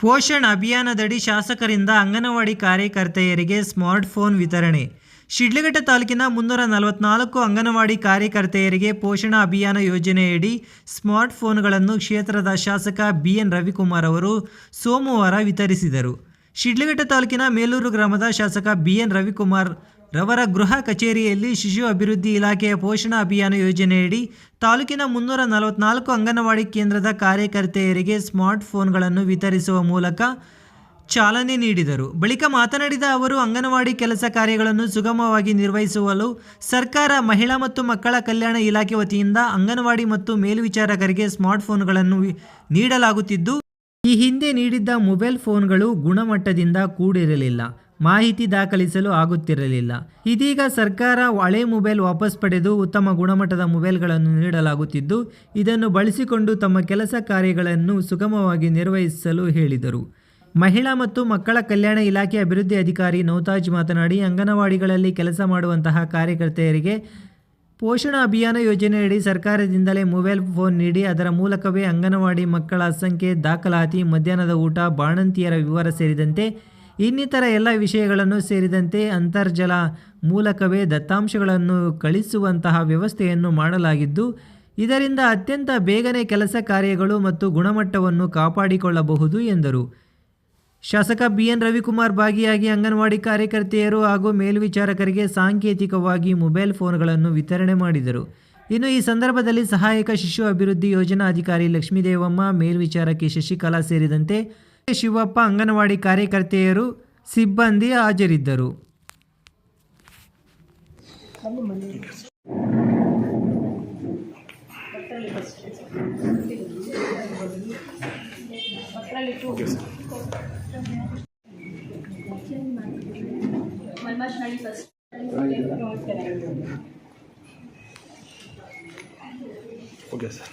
ಪೋಷಣ್ ಅಭಿಯಾನದಡಿ ಶಾಸಕರಿಂದ ಅಂಗನವಾಡಿ ಕಾರ್ಯಕರ್ತೆಯರಿಗೆ ಸ್ಮಾರ್ಟ್ಫೋನ್ ವಿತರಣೆ. ಶಿಡ್ಲಘಟ್ಟ ತಾಲೂಕಿನ ಮುನ್ನೂರ ನಲವತ್ನಾಲ್ಕು ಅಂಗನವಾಡಿ ಕಾರ್ಯಕರ್ತೆಯರಿಗೆ ಪೋಷಣ ಅಭಿಯಾನ ಯೋಜನೆಯಡಿ ಸ್ಮಾರ್ಟ್ಫೋನ್ಗಳನ್ನು ಕ್ಷೇತ್ರದ ಶಾಸಕ ಬಿ ಎನ್ ರವಿಕುಮಾರ್ ಅವರು ಸೋಮವಾರ ವಿತರಿಸಿದರು. ಶಿಡ್ಲಘಟ್ಟ ತಾಲೂಕಿನ ಮೇಲೂರು ಗ್ರಾಮದ ಶಾಸಕ ಬಿ ಎನ್ ರವಿಕುಮಾರ್ ರವರ ಗೃಹ ಕಚೇರಿಯಲ್ಲಿ ಶಿಶು ಅಭಿವೃದ್ಧಿ ಇಲಾಖೆಯ ಪೋಷಣ ಅಭಿಯಾನ ಯೋಜನೆಯಡಿ ತಾಲೂಕಿನ ಮುನ್ನೂರ ನಲವತ್ನಾಲ್ಕು ಅಂಗನವಾಡಿ ಕೇಂದ್ರದ ಕಾರ್ಯಕರ್ತೆಯರಿಗೆ ಸ್ಮಾರ್ಟ್ಫೋನ್ಗಳನ್ನು ವಿತರಿಸುವ ಮೂಲಕ ಚಾಲನೆ ನೀಡಿದರು. ಬಳಿಕ ಮಾತನಾಡಿದ ಅವರು, ಅಂಗನವಾಡಿ ಕೆಲಸ ಕಾರ್ಯಗಳನ್ನು ಸುಗಮವಾಗಿ ನಿರ್ವಹಿಸುವಲು ಸರ್ಕಾರ ಮಹಿಳಾ ಮತ್ತು ಮಕ್ಕಳ ಕಲ್ಯಾಣ ಇಲಾಖೆ ವತಿಯಿಂದ ಅಂಗನವಾಡಿ ಮತ್ತು ಮೇಲ್ವಿಚಾರಕರಿಗೆ ಸ್ಮಾರ್ಟ್ಫೋನ್ಗಳನ್ನು ವಿ- ನೀಡಲಾಗುತ್ತಿದ್ದು, ಈ ಹಿಂದೆ ನೀಡಿದ್ದ ಮೊಬೈಲ್ ಫೋನ್ಗಳು ಗುಣಮಟ್ಟದಿಂದ ಕೂಡಿರಲಿಲ್ಲ. ಮಾಹಿತಿ ದಾಖಲಿಸಲು ಆಗುತ್ತಿರಲಿಲ್ಲ. ಇದೀಗ ಸರ್ಕಾರ ಹಳೆ ಮೊಬೈಲ್ ವಾಪಸ್ ಪಡೆದು ಉತ್ತಮ ಗುಣಮಟ್ಟದ ಮೊಬೈಲ್ಗಳನ್ನು ನೀಡಲಾಗುತ್ತಿದ್ದು, ಇದನ್ನು ಬಳಸಿಕೊಂಡು ತಮ್ಮ ಕೆಲಸ ಕಾರ್ಯಗಳನ್ನು ಸುಗಮವಾಗಿ ನಿರ್ವಹಿಸಲು ಹೇಳಿದರು. ಮಹಿಳಾ ಮತ್ತು ಮಕ್ಕಳ ಕಲ್ಯಾಣ ಇಲಾಖೆ ಅಭಿವೃದ್ಧಿ ಅಧಿಕಾರಿ ನೌತಾಜ್ ಮಾತನಾಡಿ, ಅಂಗನವಾಡಿಗಳಲ್ಲಿ ಕೆಲಸ ಮಾಡುವಂತಹ ಕಾರ್ಯಕರ್ತೆಯರಿಗೆ ಪೋಷಣ ಅಭಿಯಾನ ಯೋಜನೆಯಡಿ ಸರ್ಕಾರದಿಂದಲೇ ಮೊಬೈಲ್ ಫೋನ್ ನೀಡಿ, ಅದರ ಮೂಲಕವೇ ಅಂಗನವಾಡಿ ಮಕ್ಕಳ ಸಂಖ್ಯೆ ದಾಖಲಾತಿ, ಮಧ್ಯಾಹ್ನದ ಊಟ, ಬಾಣಂತಿಯರ ವಿವರ ಸೇರಿದಂತೆ ಇನ್ನಿತರ ಎಲ್ಲ ವಿಷಯಗಳನ್ನು ಸೇರಿದಂತೆ ಅಂತರ್ಜಲ ಮೂಲಕವೇ ದತ್ತಾಂಶಗಳನ್ನು ಕಳಿಸುವಂತಹ ವ್ಯವಸ್ಥೆಯನ್ನು ಮಾಡಲಾಗಿದ್ದು, ಇದರಿಂದ ಅತ್ಯಂತ ಬೇಗನೆ ಕೆಲಸ ಕಾರ್ಯಗಳು ಮತ್ತು ಗುಣಮಟ್ಟವನ್ನು ಕಾಪಾಡಿಕೊಳ್ಳಬಹುದು ಎಂದರು. ಶಾಸಕ ಬಿ ಎನ್ ರವಿಕುಮಾರ್ ಭಾಗಿಯಾಗಿ ಅಂಗನವಾಡಿ ಕಾರ್ಯಕರ್ತೆಯರು ಹಾಗೂ ಮೇಲ್ವಿಚಾರಕರಿಗೆ ಸಾಂಕೇತಿಕವಾಗಿ ಮೊಬೈಲ್ ಫೋನ್ಗಳನ್ನು ವಿತರಣೆ ಮಾಡಿದರು. ಇನ್ನು ಈ ಸಂದರ್ಭದಲ್ಲಿ ಸಹಾಯಕ ಶಿಶು ಅಭಿವೃದ್ಧಿ ಯೋಜನಾ ಅಧಿಕಾರಿ ಲಕ್ಷ್ಮೀದೇವಮ್ಮ, ಮೇಲ್ವಿಚಾರಕಿ ಶಶಿಕಲಾ ಸೇರಿದಂತೆ ಶಿವಪ್ಪ ಅಂಗನವಾಡಿ ಕಾರ್ಯಕರ್ತೆಯರು ಸಿಬ್ಬಂದಿ ಹಾಜರಿದ್ದರು. ಓಕೆ ಸರ್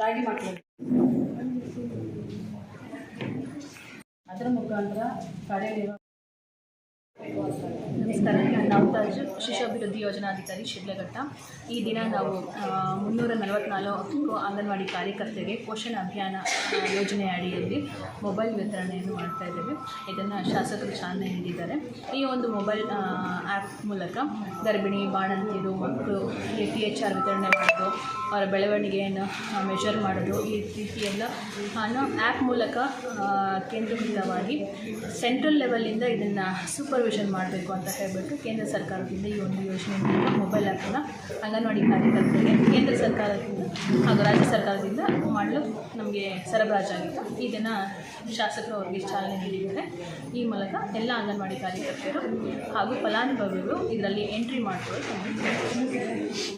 ರಾಗಿ ಮಾಡ್ಕೊಳ್ಳಿ ಅದರ ಮುಖಾಂತರ ಕಾರ್ಯನಿರ್ವಹ ನಮಸ್ಕಾರ. ನಾನು ನವತಾಜ್ ಶಿಶು ಅಭಿವೃದ್ಧಿ ಯೋಜನಾಧಿಕಾರಿ ಶಿಡ್ಲಘಟ್ಟ. ಈ ದಿನ ನಾವು ಮುನ್ನೂರ ನಲವತ್ನಾಲ್ಕು ಅಂಗನವಾಡಿ ಕಾರ್ಯಕರ್ತೆಗೆ ಪೋಷಣ ಅಭಿಯಾನ ಯೋಜನೆ ಅಡಿಯಲ್ಲಿ ಮೊಬೈಲ್ ವಿತರಣೆಯನ್ನು ಮಾಡ್ತಾ ಇದ್ದೇವೆ. ಇದನ್ನು ಶಾಸಕರು ಚಾಲನೆ ನೀಡಿದ್ದಾರೆ. ಈ ಒಂದು ಮೊಬೈಲ್ ಆ್ಯಪ್ ಮೂಲಕ ಗರ್ಭಿಣಿ, ಬಾಣಂತಿಯರು, ಮಕ್ಕಳು ಪಿ ಎಚ್ ಆರ್ ವಿತರಣೆ ಮಾಡೋದು, ಅವರ ಬೆಳವಣಿಗೆಯನ್ನು ಮೆಷರ್ ಮಾಡೋದು, ಈ ರೀತಿ ಎಲ್ಲ ಆ್ಯಪ್ ಮೂಲಕ ಕೇಂದ್ರೀಕೃತವಾಗಿ ಸೆಂಟ್ರಲ್ ಲೆವೆಲಿಂದ ಇದನ್ನು ಸೂಪರ್ವಿಷನ್ ಮಾಡಬೇಕು ಅಂತ ಹೇಳಿಬಿಟ್ಟು ಕೇಂದ್ರ ಸರ್ಕಾರದಿಂದ ಈ ಒಂದು ಯೋಜನೆ ಮೊಬೈಲ್ ಆ್ಯಪನ್ನು ಅಂಗನವಾಡಿ ಕಾರ್ಯಕರ್ತರಿಗೆ ಕೇಂದ್ರ ಸರ್ಕಾರದಿಂದ ಹಾಗೂ ರಾಜ್ಯ ಸರ್ಕಾರದಿಂದ ಮಾಡಲು ನಮಗೆ ಸರಬರಾಜಾಗಿತ್ತು ಇದನ್ನು ಶಾಸಕರು ಅವರಿಗೆ ಚಾಲನೆ ನೀಡಿದ್ದಾರೆ. ಈ ಮೂಲಕ ಎಲ್ಲ ಅಂಗನವಾಡಿ ಕಾರ್ಯಕರ್ತರು ಹಾಗೂ ಫಲಾನುಭವಿಗಳು ಇದರಲ್ಲಿ ಎಂಟ್ರಿ ಮಾಡಿಕೊಳ್ಳಲು